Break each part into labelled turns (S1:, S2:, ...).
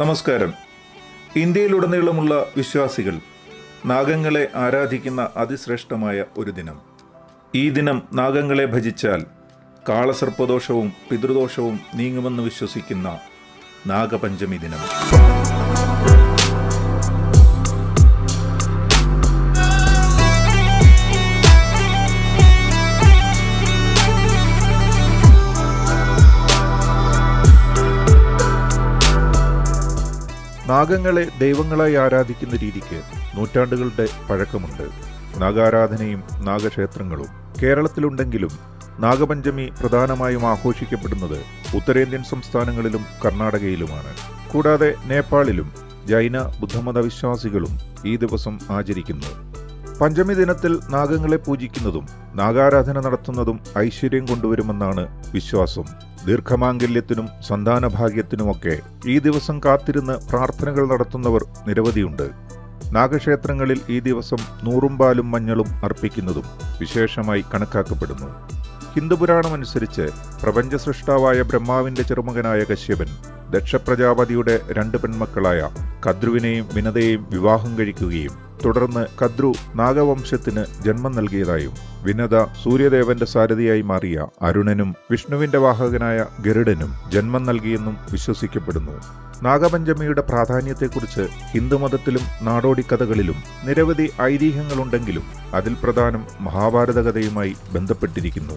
S1: നമസ്കാരം. ഇന്ത്യയിലുടനീളമുള്ള വിശ്വാസികൾ നാഗങ്ങളെ ആരാധിക്കുന്ന അതിശ്രേഷ്ഠമായ ഒരു ദിനം. ഈ ദിനം നാഗങ്ങളെ ഭജിച്ചാൽ കാളസർപ്പദോഷവും പിതൃദോഷവും നീങ്ങുമെന്ന് വിശ്വസിക്കുന്ന നാഗപഞ്ചമി ദിനം. നാഗങ്ങളെ ദൈവങ്ങളായി ആരാധിക്കുന്ന രീതിക്ക് നൂറ്റാണ്ടുകളുടെ പഴക്കമുണ്ട്. നാഗാരാധനയും നാഗക്ഷേത്രങ്ങളും കേരളത്തിലുണ്ടെങ്കിലും നാഗപഞ്ചമി പ്രധാനമായും ആഘോഷിക്കപ്പെടുന്നത് ഉത്തരേന്ത്യൻ സംസ്ഥാനങ്ങളിലും കർണാടകയിലുമാണ്. കൂടാതെ നേപ്പാളിലും ജൈന ബുദ്ധമത വിശ്വാസികളും ഈ ദിവസം ആചരിക്കുന്നു. പഞ്ചമി ദിനത്തിൽ നാഗങ്ങളെ പൂജിക്കുന്നതും നാഗാരാധന നടത്തുന്നതും ഐശ്വര്യം കൊണ്ടുവരുമെന്നാണ് വിശ്വാസം. ദീർഘമാംഗല്യത്തിനും സന്താനഭാഗ്യത്തിനുമൊക്കെ ഈ ദിവസം കാത്തിരുന്ന് പ്രാർത്ഥനകൾ നടത്തുന്നവർ നിരവധിയുണ്ട്. നാഗക്ഷേത്രങ്ങളിൽ ഈ ദിവസം നൂറും പാലും മഞ്ഞളും അർപ്പിക്കുന്നതും വിശേഷമായി കണക്കാക്കപ്പെടുന്നു. ഹിന്ദുപുരാണമനുസരിച്ച് പ്രപഞ്ച സൃഷ്ടാവായ ബ്രഹ്മാവിന്റെ ചെറുമകനായ കശ്യപൻ ദക്ഷപ്രജാപതിയുടെ രണ്ട് പെൺമക്കളായ കദ്രുവിനെയും വിനതയെയും വിവാഹം കഴിക്കുകയും തുടർന്ന് കദ്രു നാഗവംശത്തിന് ജന്മം നൽകിയതായും വിനത സൂര്യദേവന്റെ സാരഥിയായി മാറിയ അരുണനും വിഷ്ണുവിന്റെ വാഹകനായ ഗരുഡനും ജന്മം നൽകിയെന്നും വിശ്വസിക്കപ്പെടുന്നു. നാഗപഞ്ചമിയുടെ പ്രാധാന്യത്തെക്കുറിച്ച് ഹിന്ദുമതത്തിലും നാടോടിക്കഥകളിലും നിരവധി ഐതിഹ്യങ്ങളുണ്ടെങ്കിലും അതിൽ പ്രധാനം മഹാഭാരത കഥയുമായി ബന്ധപ്പെട്ടിരിക്കുന്നു.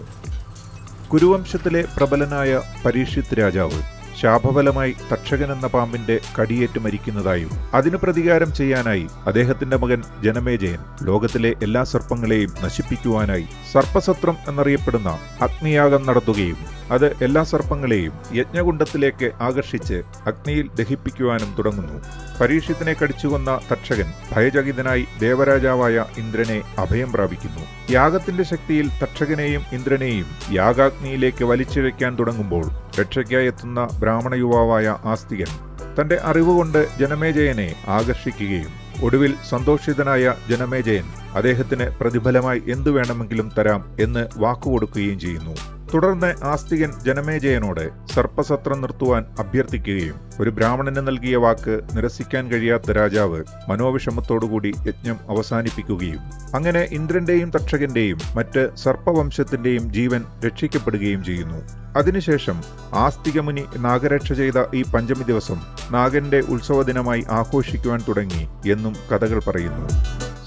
S1: കുരുവംശത്തിലെ പ്രബലനായ പരീക്ഷിത് രാജാവ് ശാപഫലമായി തക്ഷകൻ എന്ന പാമ്പിന്റെ കടിയേറ്റ് മരിക്കുന്നതായും അതിനു പ്രതികാരം ചെയ്യാനായി അദ്ദേഹത്തിന്റെ മകൻ ജനമേജയൻ ലോകത്തിലെ എല്ലാ സർപ്പങ്ങളെയും നശിപ്പിക്കുവാനായി സർപ്പസത്രം എന്നറിയപ്പെടുന്ന അഗ്നിയാഗം നടത്തുകയും അത് എല്ലാ സർപ്പങ്ങളെയും യജ്ഞകുണ്ടത്തിലേക്ക് ആകർഷിച്ച് അഗ്നിയിൽ ദഹിപ്പിക്കുവാനും തുടങ്ങുന്നു. പരീക്ഷത്തിനെ കടിച്ചുകൊന്ന തക്ഷകൻ ഭയചകിതനായി ദേവരാജാവായ ഇന്ദ്രനെ അഭയം പ്രാപിക്കുന്നു. യാഗത്തിന്റെ ശക്തിയിൽ തക്ഷകനെയും ഇന്ദ്രനെയും യാഗാഗ്നിയിലേക്ക് വലിച്ചിഴയ്ക്കാൻ തുടങ്ങുമ്പോൾ രക്ഷയ്ക്കായി എത്തുന്ന ബ്രാഹ്മണ യുവാവായ ആസ്തികൻ തന്റെ അറിവുകൊണ്ട് ജനമേജയനെ ആകർഷിക്കുകയും ഒടുവിൽ സന്തോഷിതനായ ജനമേജയൻ അദ്ദേഹത്തിന് പ്രതിഫലമായി എന്തു വേണമെങ്കിലും തരാം എന്ന് വാക്കുകൊടുക്കുകയും ചെയ്യുന്നു. തുടർന്ന് ആസ്തികൻ ജനമേജയനോട് സർപ്പസത്രം നിർത്തുവാൻ അഭ്യർത്ഥിക്കുകയും ഒരു ബ്രാഹ്മണന് നൽകിയ വാക്ക് നിരസിക്കാൻ കഴിയാത്ത രാജാവ് മനോവിഷമത്തോടുകൂടി യജ്ഞം അവസാനിപ്പിക്കുകയും അങ്ങനെ ഇന്ദ്രന്റെയും തക്ഷകന്റെയും മറ്റ് സർപ്പവംശത്തിന്റെയും ജീവൻ രക്ഷിക്കപ്പെടുകയും ചെയ്യുന്നു. അതിനുശേഷം ആസ്തികമുനി നാഗരക്ഷ ചെയ്ത ഈ പഞ്ചമി ദിവസം നാഗന്റെ ഉത്സവ ദിനമായി ആഘോഷിക്കുവാൻ തുടങ്ങി എന്നും കഥകൾ പറയുന്നു.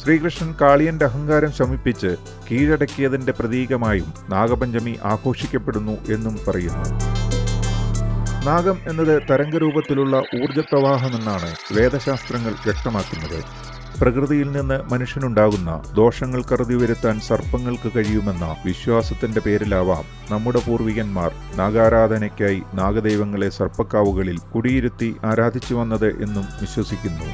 S1: ശ്രീകൃഷ്ണൻ കാളിയന്റെ അഹങ്കാരം ശമിപ്പിച്ച് കീഴടക്കിയതിന്റെ പ്രതീകമായും നാഗപഞ്ചമി ആഘോഷിക്കപ്പെടുന്നു എന്നും പറയുന്നു. നാഗം എന്നത് തരംഗരൂപത്തിലുള്ള ഊർജപ്രവാഹമെന്നാണ് വേദശാസ്ത്രങ്ങൾ വ്യക്തമാക്കുന്നത്. പ്രകൃതിയിൽ നിന്ന് മനുഷ്യനുണ്ടാകുന്ന ദോഷങ്ങൾ കരുതി വരുത്താൻ സർപ്പങ്ങൾക്ക് കഴിയുമെന്ന വിശ്വാസത്തിന്റെ പേരിലാവാം നമ്മുടെ പൂർവികന്മാർ നാഗാരാധനയ്ക്കായി നാഗദൈവങ്ങളെ സർപ്പക്കാവുകളിൽ കുടിയിരുത്തി ആരാധിച്ചു വന്നത് എന്നും വിശ്വസിക്കുന്നു.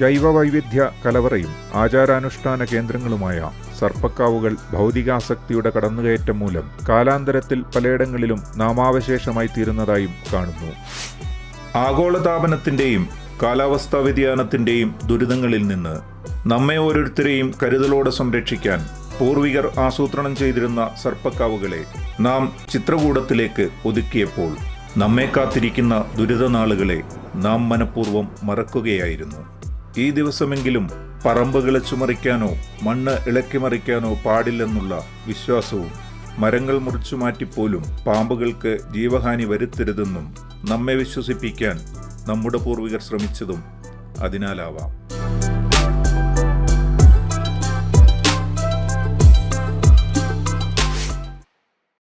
S1: ജൈവ വൈവിധ്യ കലവറയും ആചാരാനുഷ്ഠാന കേന്ദ്രങ്ങളുമായ സർപ്പക്കാവുകൾ ഭൗതികാസക്തിയുടെ കടന്നുകയറ്റം മൂലം കാലാന്തരത്തിൽ പലയിടങ്ങളിലും നാമാവശേഷമായി തീരുന്നതായും കാണുന്നു. ആഗോളതാപനത്തിന്റെയും കാലാവസ്ഥാ വ്യതിയാനത്തിന്റെയും ദുരിതങ്ങളിൽ നിന്ന് നമ്മെ ഓരോരുത്തരെയും കരുതലോടെ സംരക്ഷിക്കാൻ പൂർവികർ ആസൂത്രണം ചെയ്തിരുന്ന സർപ്പക്കാവുകളെ നാം ചിത്രകൂടത്തിലേക്ക് ഒതുക്കിയപ്പോൾ നമ്മെ കാത്തിരിക്കുന്ന ദുരിതനാളുകളെ നാം മനഃപൂർവം മറക്കുകയായിരുന്നു. ഈ ദിവസമെങ്കിലും പറമ്പുകളെ ചുമറിക്കാനോ മണ്ണ് ഇളക്കിമറിക്കാനോ പാടില്ലെന്നുള്ള വിശ്വാസവും മരങ്ങൾ മുറിച്ചു മാറ്റിപ്പോലും പാമ്പുകൾക്ക് ജീവഹാനി വരുത്തരുതെന്നും നമ്മെ വിശ്വസിപ്പിക്കാൻ നമ്മുടെ പൂർവികർ ശ്രമിച്ചതും അതിനാലാവാം.